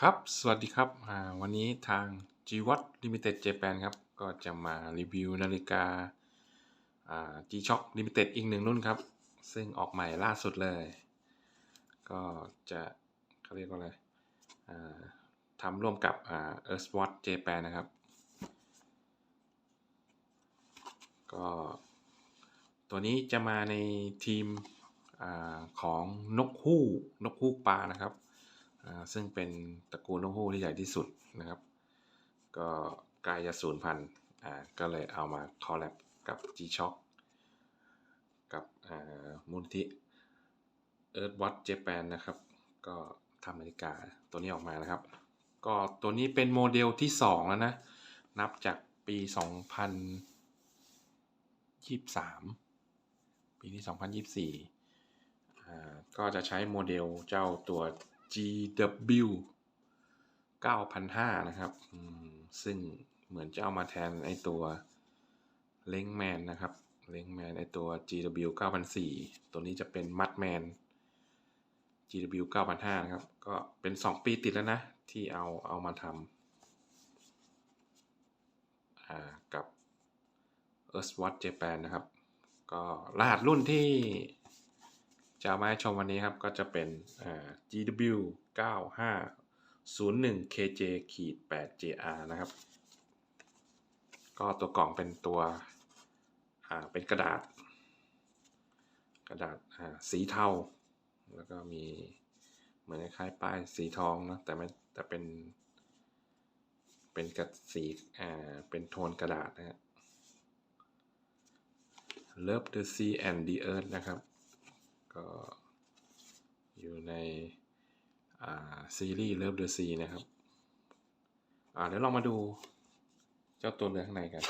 ครับ สวัสดีครับวันนี้ทาง g w a t Limited Japan ครับ ก็จะมารีวิวนาฬิกาา G-Shock Limited อีกหนึ่งรุ่นครับ ซึ่งออกใหม่ล่าสุดเลย ก็จะเขาเรียกว่าอะไรทำร่วมกับอ่า Earthwatch Japan นะครับ ก็ตัวนี้จะมาในทีมอของนกฮูกนกฮูกปลานะครับ ซึ่งเป็นตระกูลนกฮูกที่ใหญ่ที่สุดนะครับ ก็ใกล้จะสูญพันธุ์ก็เลยเอามาคอลแลบกับ G-Shock กับมูลที่ Earthwatch Japan นะครับ ก็ทำนาฬิกาตัวนี้ออกมานะครับ ก็ตัวนี้เป็นโมเดลที่ 2 แล้วนะ นับจากปี 2023 ปีที่2024อ่ก็จะใช้โมเดลเจ้าตัว GW 9,500 นะครับ ซึ่งเหมือนจะเอามาแทนไอตัว l e n k m a n นะครับ l e n k m a n ไอตัว GW 9,400 ตัวนี้จะเป็น Mudman GW 9,500 นะครับ ก็เป็น 2 ปีติดแล้วนะ ที่เอาเอามาทำากับ Earthwatch Japan นะครับ ก็รหัสรุ่นที่ จะเอามาให้ชมวันนี้ครับ ก็จะเป็นอ่า GW 9501 KJ ขีด8 JR นะครับ ก็ตัวกล่องเป็นตัวเป็นกระดาษ กระดาษสีเทา แล้วก็มีเหมือนคล้ายป้ายสีทองนะแต่ไม่แต่เป็น เป็นกระสีอ่าเป็นโทนกระดาษนะฮะ Love the Sea and the Earth นะครับ ก็อยู่ในซีรีส์ Love the Sea นะครับอ่าเดี๋ยวลองมาดูเจ้าตัวเรือข้างในกัน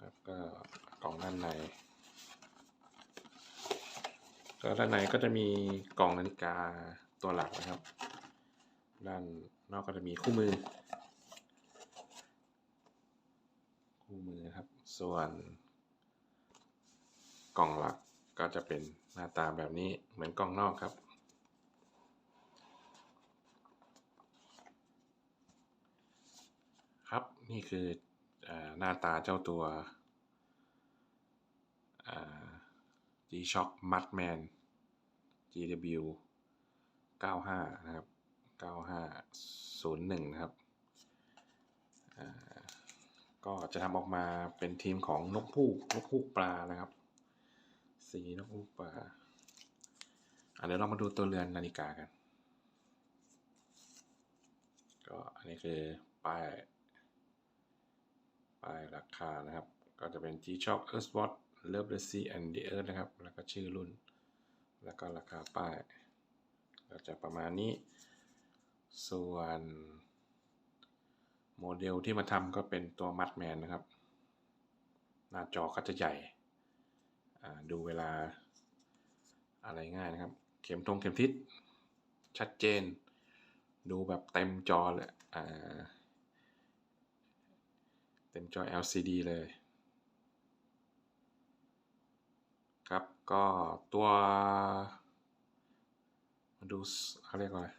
ครับก็กล่องด้านในก็ด้านในก็จะมีกล่องนาฬิกาตัวหลักนะครับ ด้านนอกก็จะมีคู่มือ คู่มือครับ ส่วน กล่องหลักก็จะเป็นหน้าตาแบบนี้เหมือนกล่องนอกครับ ครับนี่คืออหน้าตาเจ้าตัวอ่า G-Shock Mudman GW 95 นะครับ 9501 นะครับ ก็จะทำออกมาเป็นทีมของนกฮูกนกฮูกปลานะครับ สีนกฮูกปาอะเดี๋ยวเรามาดูตัวเรือนนาฬิกากัน ก็อันนี้คือป้าย ป้ายราคานะครับ ก็จะเป็น G-Shock Earthwatch Love the Sea and the Earth นะครับ แล้วก็ชื่อรุ่น แล้วก็ราคาป้าย ก็จะประมาณนี้ ส่วนโมเดลที่มาทำก็เป็นตัวมัดแมนนะครับ หน้าจอก็จะใหญ่ ดูเวลาอะไรง่ายนะครับ เข็มตรงเข็มทิศชัดเจน ดูแบบเต็มจอเลยเต็มจอ LCD เลยครับก็ตัวมาดูเขาเรียกว่าอะไร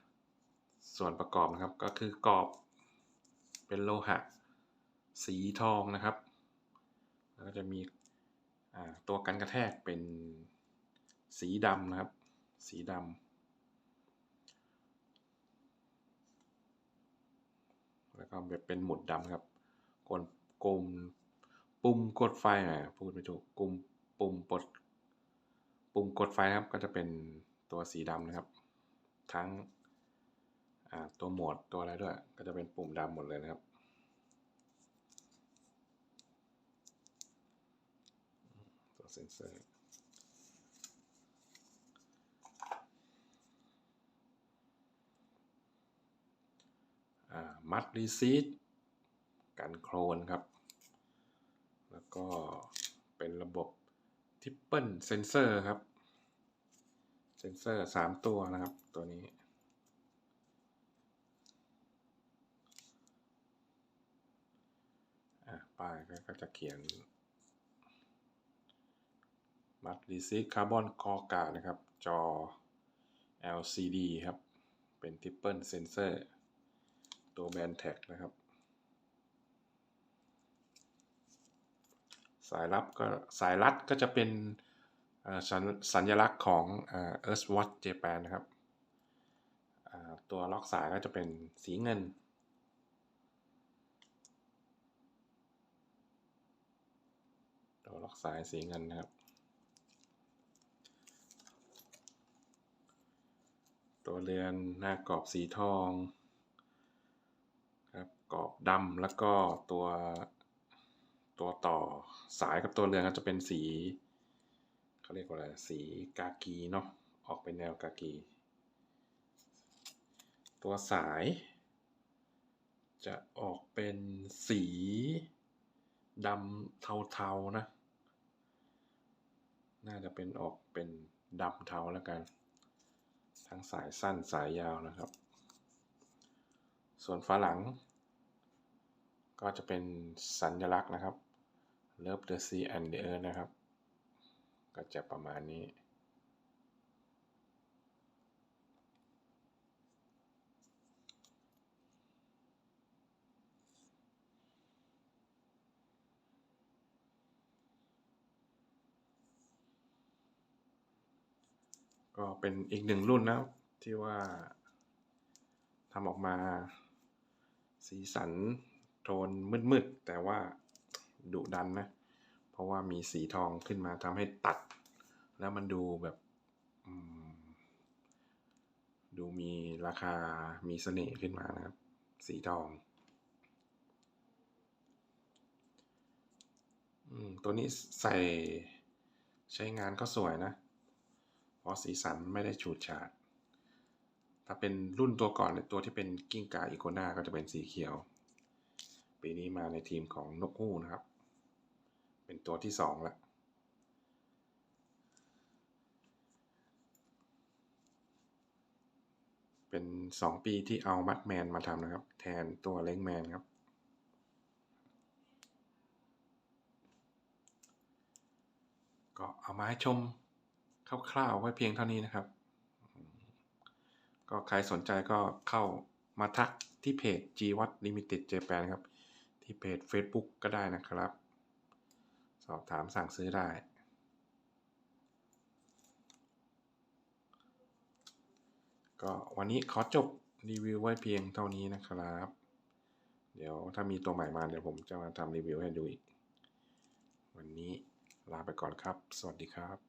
ส่วนประกอบนะครับก็คือกรอบเป็นโลหะ สีทองนะครับ แล้วก็จะมี ตัวกันกระแทกเป็นสีดำนะครับ สีดำแล้วก็แบบเป็นหมุดดำครับกดกลมปุ่มกดไฟอะพูดไม่ถูกกลุ่มปุ่มปดปุ่มกดไฟครับก็จะเป็นตัวสีดำนะครับ ทั้งตัวโหมดตัวอะไรด้วย ก็จะเป็นปุ่มดำหมดเลยนะครับ ตัวเซนเซอร์มัดรีซีดกันโครนครับ แล้วก็เป็นระบบทิปเปิลเซนเซอร์ครับ เซนเซอร์ 3 ตัวนะครับตัวนี้ป้ายก็จะเขียน มัดรีซีคาร์บอนคอกานะครับ จอ LCD ครับ เป็น Triple Sensor ตัวแบนแท็กนะครับ สายรับก็สายรัดก็จะเป็นสัญญลักษณ์ของอ่า Earthwatch Japan นะครับ ตัวล็อกสายก็จะเป็นสีเงิน ตัวล็อกสายสีเงินนะครับ ตัวเรือนหน้ากรอบสีทองครับกรอบดำแล้วก็ตัวตัวต่อสายกับตัวเรือนก็จะเป็นสีเขาเรียกว่าอะไรสีกากีเนาะออกเป็นแนวกากี ตัวสาย จะออกเป็นสีดำเทาๆนะ น่าจะเป็นออกเป็นดำเทาแล้วกัน ทั้งสายสั้นสายยาวนะครับ ส่วนฝาหลัง ก็จะเป็นสัญลักษณ์นะครับ Love the Sea and the Earth นะครับ ก็จะประมาณนี้ ก็เป็นอีกหนึ่งรุ่นนะครับที่ว่าทำออกมา สีสันโทนมืดๆ แต่ว่าดุดันนะ เพราะว่ามีสีทองขึ้นมาทำให้ตัด แล้วมันดูแบบดูมีราคามีเสน่ห์ขึ้นมานะครับ สีทองอืมตัวนี้ใส่ใช้งานก็สวยนะ เพราะสีสันไม่ได้ฉูดฉาด ถ้าเป็นรุ่นตัวก่อนเนี่ยตัวที่เป็นกิ้งก่าอีโกนาก็จะเป็นสีเขียว ปีนี้มาในทีมของนกฮูกนะครับ เป็นตัวที่สองละเป็นสองปีที่เอามัดแมนมาทำนะครับ แทนตัวเล้งแมนครับ ก็เอามาให้ชม คร่าวๆไว้เพียงเท่านี้นะครับ ก็ใครสนใจก็เข้ามาทักที่เพจ G w a t Limited Japan ครับ ที่เพจ Facebook ก็ได้นะครับ สอบถามสั่งซื้อได้ ก็วันนี้ขอจบรีวิวไว้เพียงเท่านี้นะครับ เดี๋ยวถ้ามีตัวใหม่มาเดี๋ยวผมจะมาทำรีวิวให้ดูอีก วันนี้ลาไปก่อนครับ สวัสดีครับ